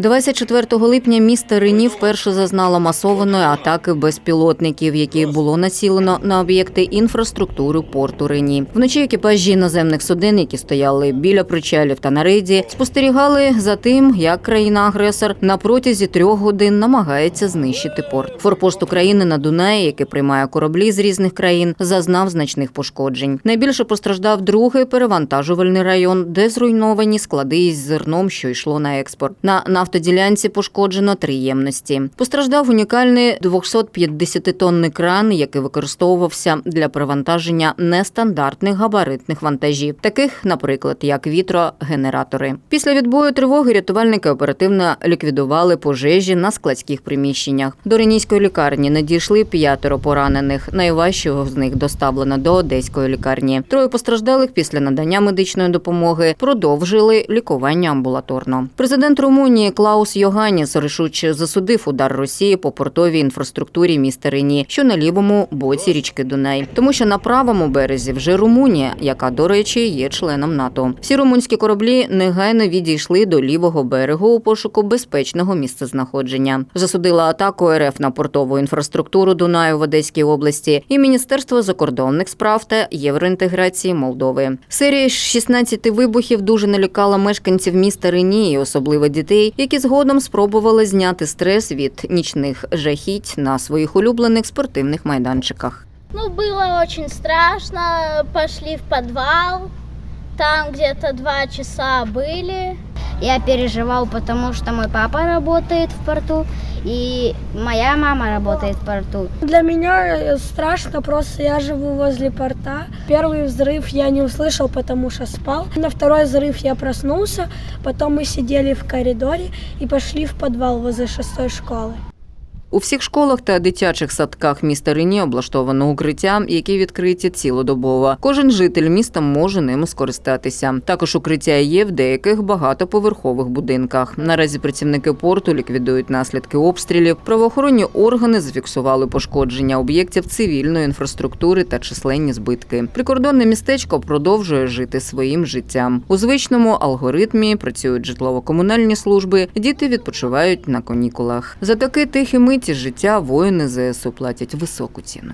24 липня місто Рені вперше зазнало масованої атаки безпілотників, які було націлено на об'єкти інфраструктури порту Рені. Вночі екіпажі наземних суден, які стояли біля причалів та на рейді, спостерігали за тим, як країна-агресор на протязі трьох годин намагається знищити порт. Форпост України на Дунаї, який приймає кораблі з різних країн, зазнав значних пошкоджень. Найбільше постраждав другий перевантажувальний район, де зруйновані склади із зерном, що йшло на експорт. На нафтоділянці пошкоджено три ємності. Постраждав унікальний 250-тонний кран, який використовувався для перевантаження нестандартних габаритних вантажів, таких, наприклад, як вітрогенератори. Після відбою тривоги рятувальники оперативно ліквідували пожежі на складських приміщеннях. До Ренійської лікарні надійшли п'ятеро поранених. Найважчого з них доставлено до одеської лікарні. Троє постраждалих після надання медичної допомоги продовжили лікування амбулаторно. Президент Румунії Клаус Йоганіс рішуче засудив удар Росії по портовій інфраструктурі міста Рені, що на лівому боці річки Дунай, тому що на правому березі вже Румунія, яка, до речі, є членом НАТО. Всі румунські кораблі негайно відійшли до лівого берегу у пошуку безпечного місцезнаходження. Засудила атаку РФ на портову інфраструктуру Дунаю в Одеській області і Міністерство закордонних справ та євроінтеграції Молдови. Серія з 16 вибухів дуже налякала мешканців міста Рені, особливо дітей, які згодом спробували зняти стрес від нічних жахіть на своїх улюблених спортивних майданчиках. Ну, было очень страшно. Пошли в подвал. Там где-то два часа были. Я переживал, потому что мой папа работает в порту, и моя мама работает в порту. Для меня э, страшно, просто я живу возле порта. Первый взрыв я не услышал, потому что спал. На второй взрыв я проснулся, потом мы сидели в коридоре и пошли в подвал возле шестой школы. У всіх школах та дитячих садках міста Рені облаштовано укриття, які відкриті цілодобово. Кожен житель міста може ними скористатися. Також укриття є в деяких багатоповерхових будинках. Наразі працівники порту ліквідують наслідки обстрілів. Правоохоронні органи зафіксували пошкодження об'єктів цивільної інфраструктури та численні збитки. Прикордонне містечко продовжує жити своїм життям. У звичному алгоритмі працюють житлово-комунальні служби. Діти відпочивають на канікулах. За таке тихе миті життя воїни ЗСУ платять високу ціну.